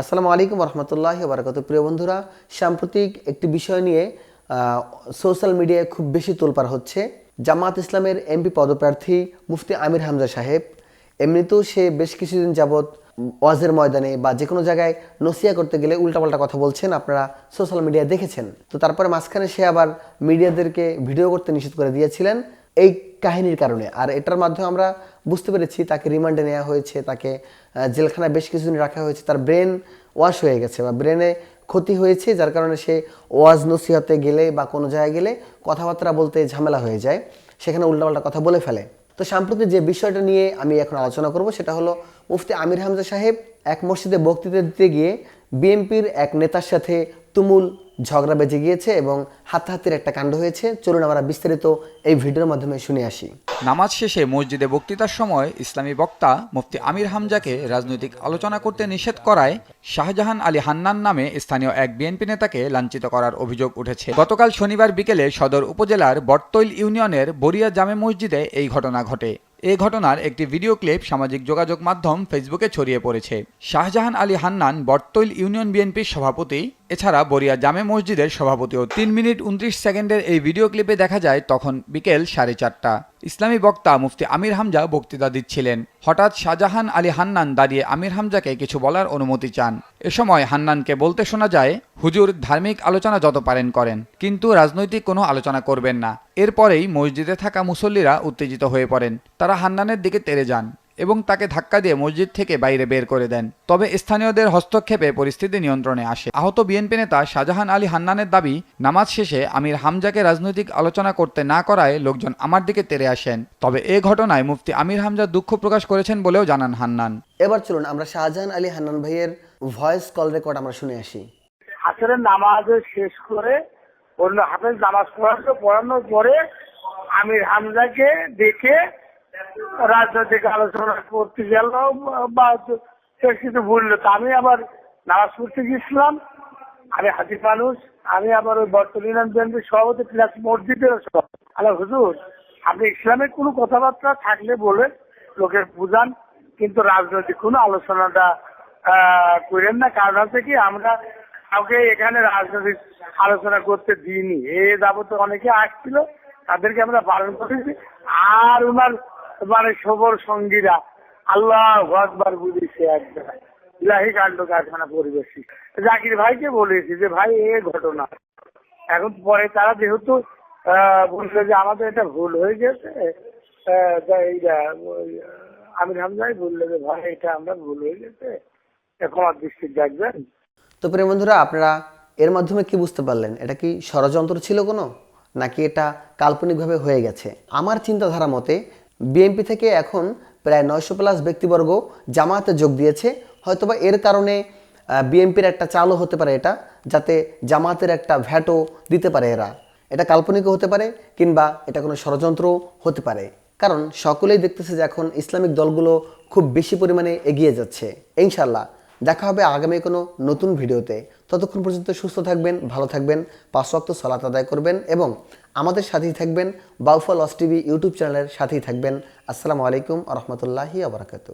আসসালামু আলাইকুম রহমতুল্লাহ বারকাত প্রিয় বন্ধুরা, সাম্প্রতিক একটি বিষয় নিয়ে সোশ্যাল মিডিয়ায় খুব বেশি তোলপাড় হচ্ছে। জামাত ইসলামের এমপি পদপ্রার্থী মুফতি আমির হামজা সাহেব, এমনিতেও সে বেশ কিছুদিন যাবৎ ওয়াজের ময়দানে বা যে কোনো জায়গায় নসিয়া করতে গেলে উল্টাপাল্টা কথা বলছেন, আপনারা সোশ্যাল মিডিয়ায় দেখেছেন। তো তারপরে মাঝখানে সে আবার মিডিয়াদেরকে ভিডিও করতে নিষেধ করে দিয়েছিলেন। এই কাহিনীর কারণে। আর এটার মাধ্যমে আমরা বুঝতে পেরেছি তাকে রিমান্ডে নেওয়া হয়েছে, তাকে জেলখানায় বেশ কিছুদিন রাখা হয়েছে। তার ব্রেন ওয়াশ হয়ে গেছে বা ব্রেনে ক্ষতি হয়েছে, যার কারণে সে ওয়াজ নসিহতে গেলে বা কোনো জায়গায় গেলে কথাবার্তা বলতে ঝামেলা হয়ে যায়। সেখানে উল্টাপাল্টা কথা বলে ফেলে। তো সাম্প্রতি যে বিষয়টা নিয়ে আমি এখন আলোচনা করব, সেটা হলো মুফতি আমির হামজা সাহেব এক মসজিদে বক্তৃতা দিতে গিয়ে বিএনপির এক নেতার সাথে তুমুল ঝগড়া বেজে গিয়েছে এবং হাতাহাতির একটা কাণ্ড হয়েছে। চলুন আমরা বিস্তারিত এই ভিডিওর মাধ্যমে শুনে আসি। নামাজ শেষে মসজিদে বক্তৃতার সময় ইসলামী বক্তা মুফতি আমির হামজাকে রাজনৈতিক আলোচনা করতে নিষেধ করায় শাহজাহান আলী হান্নান নামে স্থানীয় এক বিএনপি নেতাকে লাঞ্ছিত করার অভিযোগ উঠেছে। গতকাল শনিবার বিকেলে সদর উপজেলার বটতৈল ইউনিয়নের বরিয়া জামে মসজিদে এই ঘটনা ঘটে। এ ঘটনার একটি ভিডিও ক্লিপ সামাজিক যোগাযোগ মাধ্যম ফেসবুকে ছড়িয়ে পড়েছে। শাহজাহান আলী হান্নান বটতৈল ইউনিয়ন বিএনপির সভাপতি, এছাড়া বরিয়া জামে মসজিদের সভাপতিও। তিন মিনিট উনত্রিশ সেকেন্ডের এই ভিডিও ক্লিপে দেখা যায় তখন বিকেল সাড়ে চারটা। ইসলামী বক্তা মুফতি আমির হামজা বক্তৃতা দিচ্ছিলেন। হঠাৎ শাহজাহান আলী হান্নান দাঁড়িয়ে আমির হামজাকে কিছু বলার অনুমতি চান। এ সময় হান্নানকে বলতে শোনা যায়, হুজুর ধার্মিক আলোচনা যত পারেন করেন, কিন্তু রাজনৈতিক কোনো আলোচনা করবেন না। এরপরেই মসজিদে থাকা মুসল্লিরা উত্তেজিত হয়ে পড়েন। তারা হান্নানের দিকে তেড়ে যান এবং তাকে ধাক্কা দিয়ে মসজিদ থেকে বাইরে বের করে দেন। তবে স্থানীয়দের হস্তক্ষেপে পরিস্থিতি নিয়ন্ত্রণে আসে। আহত বিএনপি নেতা শাহজাহান আলী হান্নানের দাবি, নামাজ শেষে আমির হামজাকে রাজনৈতিক আলোচনা করতে না করায় লোকজন আমার দিকে তেরে আসেন। তবে এ ঘটনায় মুফতি আমির হামজা দুঃখ প্রকাশ করেছেন বলেও জানান হান্নান। এবার চলুন আমরা শাহজাহান আলী হান্নান ভাইয়ের ভয়েস কল রেকর্ড আমরা শুনে আসি। আসরের নামাজ শেষ করে অন্য হাফেজ নামাজ পড়ানো, পড়ানোর পরে আমির হামজাকে দেখে রাজনৈতিক আলোচনা করতে গেল, বা সে কিছু বলল। তা আমি আবার নামাজ পড়তে গেছিলাম আমি হাজি মানুষ, আমি আবার ওই বর্তমান বিএনপির সভাপতি প্লাস মসজিদের সভাপতি। হুজুর, আপনি ইসলামের কোনো কথাবার্তা থাকলে বলে লোকের বুঝান, কিন্তু রাজনৈতিক কোনো আলোচনাটা করেন না। কারণ হচ্ছে কি, আমরা কাউকে এখানে রাজনৈতিক আলোচনা করতে দিইনি। এ যাবত অনেকে আসছিল, তাদেরকে আমরা বারণ করেছি। আর ওনার মানে সবর সঙ্গীরা আল্লাহ আকবার বুঝেছে একদম ইলাহি কাণ্ড কারখানা পরিবেশী। জাকির ভাইকে বলেছি যে, ভাই, এ ঘটনা। এখন পরে তারা যেহেতু বলল যে, আমাদের এটা ভুল হয়ে গেছে। আমির হামজাই বলল যে, ভাই, এটা আমরা ভুল হয়ে গেছে। ক্ষমার দৃষ্টি দেখবেন তো প্রিয় বন্ধুরা, আপনারা এর মাধ্যমে কি বুঝতে পারলেন? এটা কি ষড়যন্ত্র ছিল কোনো? নাকি এটা কাল্পনিকভাবে হয়ে গেছে? আমার চিন্তাধারা মতে, বিএনপি থেকে এখন প্রায় নয়শো প্লাস ব্যক্তিবর্গ জামায়াতে যোগ দিয়েছে। হয়তোবা এর কারণে বিএনপির একটা চালও হতে পারে এটা, যাতে জামায়াতের একটা ভ্যাটও দিতে পারে এরা। এটা কাল্পনিকও হতে পারে, কিংবা এটা কোনো ষড়যন্ত্রও হতে পারে। কারণ সকলেই দেখতেছে যে এখন ইসলামিক দলগুলো খুব বেশি পরিমাণে এগিয়ে যাচ্ছে। ইনশাল্লাহ দেখা হবে আগামী কোনো নতুন ভিডিওতে। ততক্ষণ পর্যন্ত সুস্থ থাকবেন, ভালো থাকবেন, পাঁচ ওয়াক্ত সালাত আদায় করবেন এবং আমাদের সাথেই থাকবেন বাউফল অস টিভি ইউটিউব চ্যানেলের সাথেই থাকবেন। আসসালামু আলাইকুম রহমতুল্লাহি আবরাকাতু